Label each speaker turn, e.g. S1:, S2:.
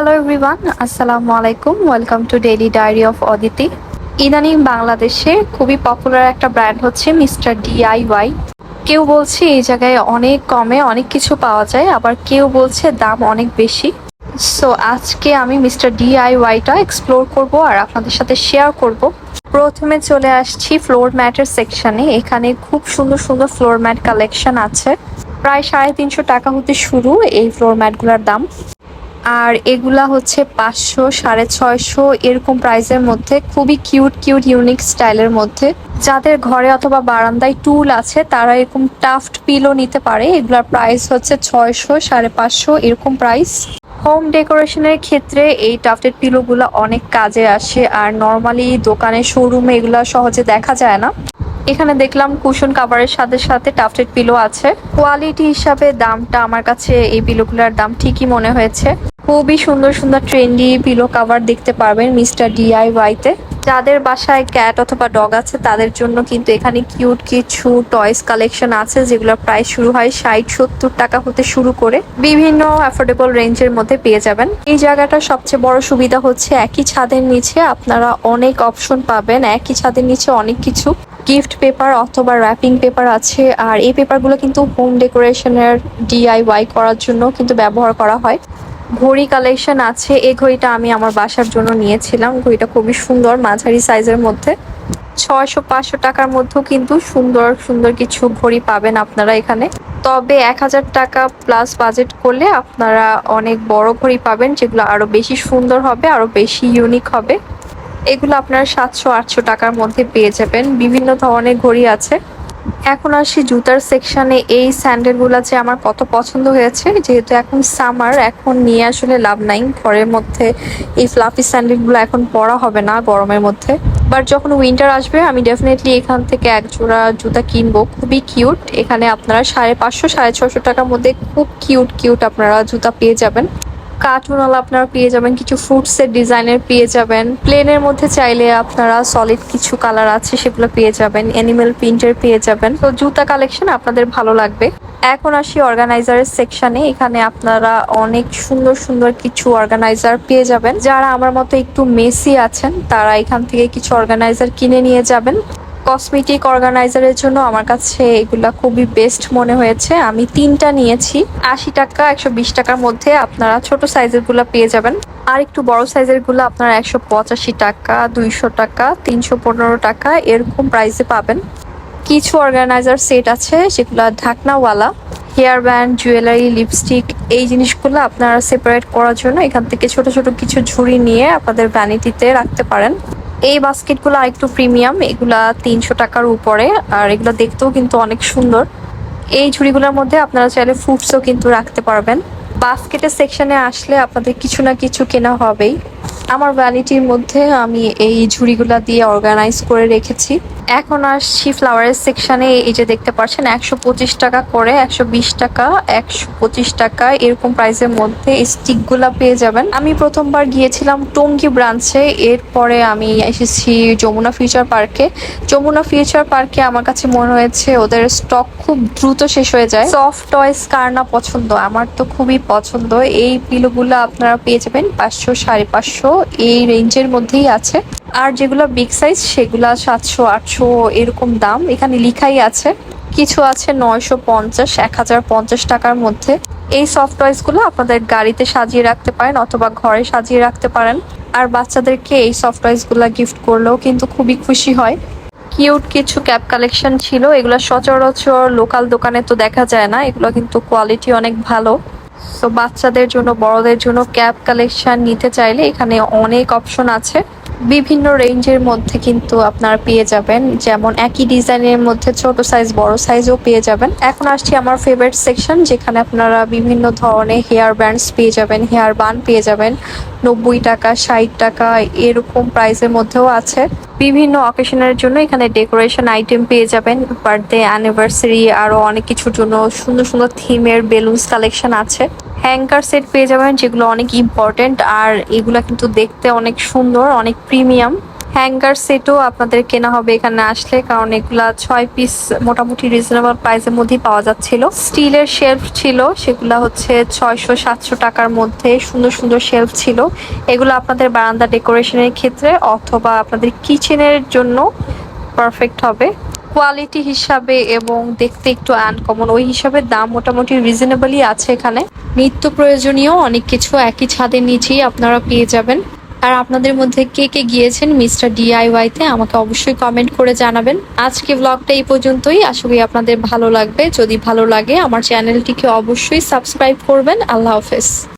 S1: Hello everyone আসসালামু আলাইকুম welcome to daily diary of Aditi ইদানিং বাংলাদেশে খুবই পপুলার একটা ব্র্যান্ড হচ্ছে মিস্টার ডিআইওয়াই কেউ বলছে এই জায়গায় অনেক কমে অনেক কিছু পাওয়া যায়, আবার কেউ বলছে দাম অনেক বেশি। সো আজকে আমি মিস্টার ডিআইওয়াইটা এক্সপ্লোর করব আর আপনাদের সাথে শেয়ার করব। প্রথমে চলে আসছি ফ্লোর ম্যাটের সেকশনে এখানে খুব সুন্দর সুন্দর ফ্লোর ম্যাট কালেকশন আছে। প্রায় সাড়ে তিনশো টাকা হতে শুরু এই ফ্লোর ম্যাটগুলোর দাম। আর এগুলা হচ্ছে পাঁচশো, সাড়ে ছয়শো এরকম প্রাইসের মধ্যে, খুবই কিউট কিউট ইউনিক স্টাইলের মধ্যে। যাদের ঘরে অথবা বারান্দায় টুল আছে, তারা এরকম টাফট পিলো নিতে পারে। এগুলার প্রাইস হচ্ছে ছয়শো, সাড়ে পাঁচশো এরকম প্রাইস হোম ডেকোরেশনের ক্ষেত্রে এই টাফটেড পিলোগুলো অনেক কাজে আসে, আর নর্মালি দোকানে শোরুমে এগুলা সহজে দেখা যায় না। এখানে দেখলাম কুশন কাভারের সাথে সাথে টাফটেড পিলো আছে। কোয়ালিটি হিসাবে দামটা আমার কাছে এই পিলোগুলোর দাম ঠিকই মনে হয়েছে। খুবই সুন্দর সুন্দর ট্রেন্ডি পিলো কাভার দেখতে পারবেন মিস্টার ডিআইওয়াইতে যাদের বাসায় ক্যাট অথবা ডগ আছে, তাদের জন্য কিন্তু এখানে কিউট কিছু টয়স কালেকশন আছে যেগুলোর প্রাইস শুরু হয় ষাট, সত্তর টাকা হতে শুরু করে। বিভিন্ন অ্যাফোর্ডেবল রেঞ্জের মধ্যে পেয়ে যাবেন। এই জায়গাটা সবচেয়ে বড় সুবিধা হচ্ছে একই ছাদের নিচে আপনারা অনেক অপশন পাবেন, একই ছাদের নিচে অনেক কিছু। গিফট পেপার অথবা র্যাপিং পেপার আছে, আর এই পেপারগুলো কিন্তু হোম ডেকোরেশনের ডিআইওয়াই করার জন্য কিন্তু ব্যবহার করা হয়। ঘড়ি কালেকশন আছে। এই ঘড়িটা আমি আমার বাসার জন্য নিয়েছিলাম। ঘড়িটা খুবই সুন্দর, মাঝারি সাইজের মধ্যে। ছয়শো পাঁচশো টাকার মধ্যেও কিন্তু সুন্দর সুন্দর কিছু ঘড়ি পাবেন আপনারা এখানে। তবে এক হাজার টাকা প্লাস বাজেট করলে আপনারা অনেক বড় ঘড়ি পাবেন, যেগুলো আরও বেশি সুন্দর হবে, আরও বেশি ইউনিক হবে। এগুলো আপনারা সাতশো আটশো টাকার মধ্যে পেয়ে যাবেন। বিভিন্ন ধরনের ঘড়ি আছে। এখন আসি জুতার সেকশনে এই স্যান্ডেলগুলো যে আমার কত পছন্দ হয়েছে, যেহেতু এখন সামার এখন নিয়ে আসলে লাভ নাই। ঘরের মধ্যে এই ফ্লাফি স্যান্ডেলগুলো এখন পরা হবে না গরমের মধ্যে। বাট যখন উইন্টার আসবে, আমি ডেফিনেটলি এখান থেকে এক জোড়া জুতা কিনবো। খুবই কিউট এখানে আপনারা সাড়ে পাঁচশো, সাড়ে ছশো টাকার মধ্যে খুব কিউট কিউট আপনারা জুতা পেয়ে যাবেন। কার্টুনওয়ালা আপনারা পেয়ে যাবেন, কিছু ফ্রুটসের ডিজাইনের পেয়ে যাবেন। প্লেনের মধ্যে চাইলে আপনারা সলিড কিছু কালার আছে সেগুলো পেয়ে যাবেন অ্যানিমেল প্রিন্টের পেয়ে যাবেন। তো জুতা কালেকশন আপনাদের ভালো লাগবে। এখন আসি অর্গানাইজারের সেকশনে এখানে আপনারা অনেক সুন্দর সুন্দর কিছু অর্গানাইজার পেয়ে যাবেন। যারা আমার মতো একটু মেসি আছেন, তারা এখান থেকে কিছু অর্গানাইজার কিনে নিয়ে যাবেন। কসমেটিক অর্গানাইজারের জন্য আমার কাছে এগুলা খুবই বেস্ট মনে হয়েছে। আমি তিনটা নিয়েছি। আশি টাকা, একশো বিশ টাকার মধ্যে আপনারা ছোট সাইজেরগুলা পেয়ে যাবেন। আর একটু বড় সাইজেরগুলো আপনারা একশো পঁচাশি টাকা, দুইশো টাকা, তিনশো পনেরো টাকা এরকম প্রাইসে পাবেন। কিছু অর্গানাইজার সেট আছে, সেগুলো ঢাকনাওয়ালা হেয়ার ব্যান্ড জুয়েলারি লিপস্টিক এই জিনিসগুলো আপনারা সেপারেট করার জন্য এখান থেকে ছোট ছোট কিছু ঝুড়ি নিয়ে আপনাদের ভ্যানিটিতে রাখতে পারেন। এই বাস্কেটগুলো আরেকটু প্রিমিয়াম, এগুলা তিনশো টাকার উপরে, আর এগুলো দেখতেও কিন্তু অনেক সুন্দর। এই ঝুড়িগুলোর মধ্যে আপনারা চাইলে ফ্রুটসও কিন্তু রাখতে পারবেন। বাস্কেটের সেকশনে আসলে আপনাদের কিছু না কিছু কেনা হবেই। আমার ভ্যানিটির মধ্যে আমি এই ঝুড়িগুলা দিয়ে অর্গানাইজ করে রেখেছি। এখন আসছি ফ্লাওয়ারের সেকশনে এই যে দেখতে পাচ্ছেন, একশো পঁচিশ টাকা করে, একশো বিশ টাকা, একশো পঁচিশ টাকা, এরকম প্রাইসের মধ্যে স্টিকগুলা পেয়ে যাবেন। আমি প্রথমবার গিয়েছিলাম টঙ্গি ব্রাঞ্চে এরপরে আমি এসেছি যমুনা ফিউচার পার্কে যমুনা ফিউচার পার্কে আমার কাছে মনে হয়েছে ওদের স্টক খুব দ্রুত শেষ হয়ে যায়। সফট টয়েস কার না পছন্দ? আমার তো খুবই পছন্দ। এই পিলোগুলো আপনারা পেয়ে যাবেন পাঁচশো, সাড়ে পাঁচশো এই রেঞ্জের মধ্যেই আছে। আর যেগুলো বিগ সাইজ সেগুলা সাতশো, আটশো এরকম দাম। এখানে লিখাই আছে। কিছু আছে নয়শো পঞ্চাশ, এক হাজার পঞ্চাশ টাকার মধ্যে। এই সফট টয়েসগুলো আপনাদের গাড়িতে সাজিয়ে রাখতে পারেন অথবা ঘরে সাজিয়ে রাখতে পারেন। আর বাচ্চাদেরকে এই সফট টয়েসগুলো গিফট করলেও কিন্তু খুবই খুশি হয়। কিউট কিছু ক্যাপ কালেকশন ছিল। এগুলো সচরাচর লোকাল দোকানে তো দেখা যায় না। এগুলো কিন্তু কোয়ালিটি অনেক ভালো। তো বাচ্চাদের জন্য, বড়দের জন্য ক্যাপ কালেকশন নিতে চাইলে এখানে অনেক অপশন আছে। বিভিন্ন রেঞ্জের মধ্যে কিন্তু আপনার পেয়ে যাবেন। যেমন একই ডিজাইনের মধ্যে ছোট সাইজ বড় সাইজও পেয়ে যাবেন। এখন আসছি আমার ফেভারিট সেকশন যেখানে আপনারা বিভিন্ন ধরনের হেয়ার ব্যান্ডস পেয়ে যাবেন হেয়ার বান পেয়ে যাবেন। নব্বই টাকা, ষাট টাকা এরকম প্রাইসের মধ্যেও আছে। বিভিন্ন অকেশনের জন্য এখানে ডেকোরেশন আইটেম পেয়ে যাবেন। বার্থডে অ্যানিভার্সারি আরও অনেক কিছুর জন্য সুন্দর সুন্দর থিমের বেলুনস কালেকশন আছে। হ্যাঙ্কার সেট পেয়ে যাবেন, যেগুলো অনেক ইম্পর্টেন্ট আর এগুলা কিন্তু দেখতে অনেক সুন্দর, অনেক প্রিমিয়াম হ্যাঙ্গার সেটও আপনাদের কেনা হবে এখানে আসলে, কারণ এগুলা ছয় পিস মোটামুটি রিজনেবল প্রাইসের মধ্যেই পাওয়া যাচ্ছিল। স্টিলের শেলফ ছিল, সেগুলা হচ্ছে ছয়শো, সাতশো টাকার মধ্যে সুন্দর সুন্দর শেলফ ছিল। এগুলো আপনাদের বারান্দা ডেকোরেশনের ক্ষেত্রে অথবা আপনাদের কিচেনের জন্য পারফেক্ট হবে। কোয়ালিটি হিসাবে এবং দেখতে একটু আনকমন ওই হিসাবে দাম মোটামুটি রিজনেবলই আছে এখানে। নিত্য প্রয়োজনীয় অনেক কিছু একই ছাদের নিচেই আপনারা পেয়ে যাবেন। আর আপনাদের মধ্যে কে কে গিয়েছেন মিস্টার ডিআইওয়াই তে আমাকে অবশ্যই কমেন্ট করে জানাবেন। আজকে ব্লগটা এই পর্যন্তই। আশা করি আপনাদের ভালো লাগবে। যদি ভালো লাগে, আমার চ্যানেলটিকে অবশ্যই সাবস্ক্রাইব করবেন। আল্লাহ হাফেজ।